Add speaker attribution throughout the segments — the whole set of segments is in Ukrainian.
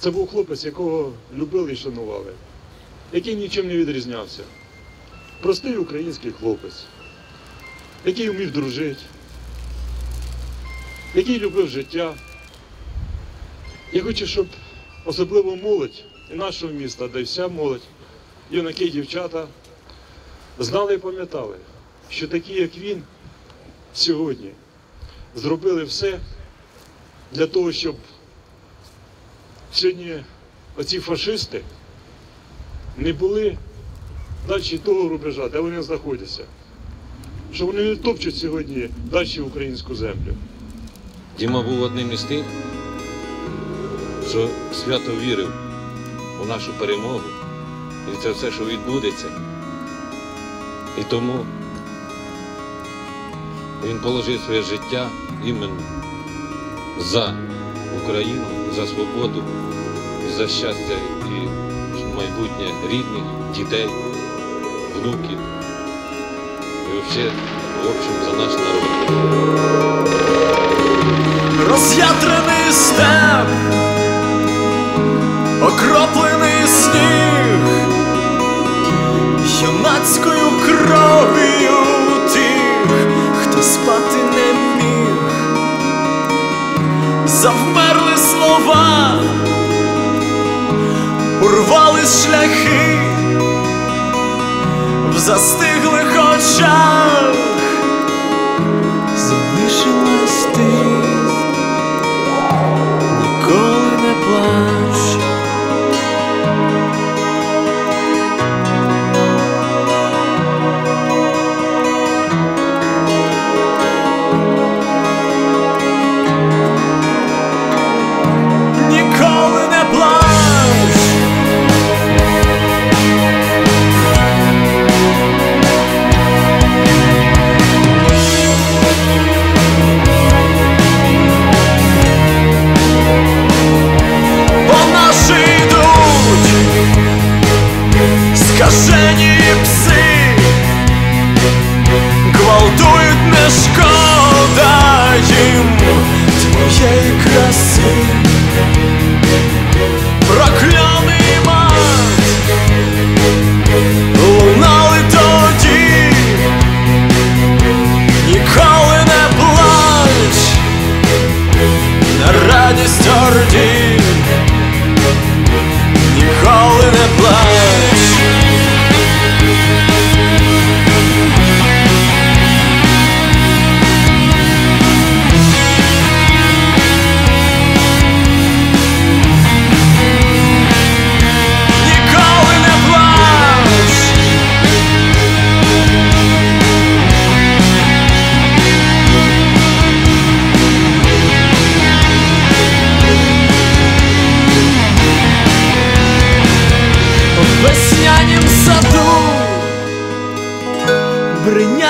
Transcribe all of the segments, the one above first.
Speaker 1: Це був хлопець, якого любили і шанували, який нічим не відрізнявся. Простий український хлопець, який вмів дружити, який любив життя. Я хочу, щоб особливо молодь і нашого міста, де вся молодь, юнаки і дівчата знали і пам'ятали, що такі, як він, сьогодні зробили все для того, щоб сьогодні оці фашисти не були далі того рубежа, де вони знаходяться. Що вони не топчуть сьогодні далі українську землю.
Speaker 2: Діма був одним із тих, що свято вірив у нашу перемогу і це все, що відбудеться. І тому він положив своє життя іменно за Україну, за свободу, за щастя і майбутнє рідних, дітей, внуків. І взагалі, в общем, за наш народ.
Speaker 3: Роз'ятрений степ, окроплений сніг, юнацькою кров'ю тих, хто спати не міг, урвались шляхи в застиглих очах. sei que assim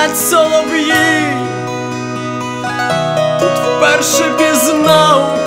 Speaker 3: летять солов'ї, тут вперше пізнав.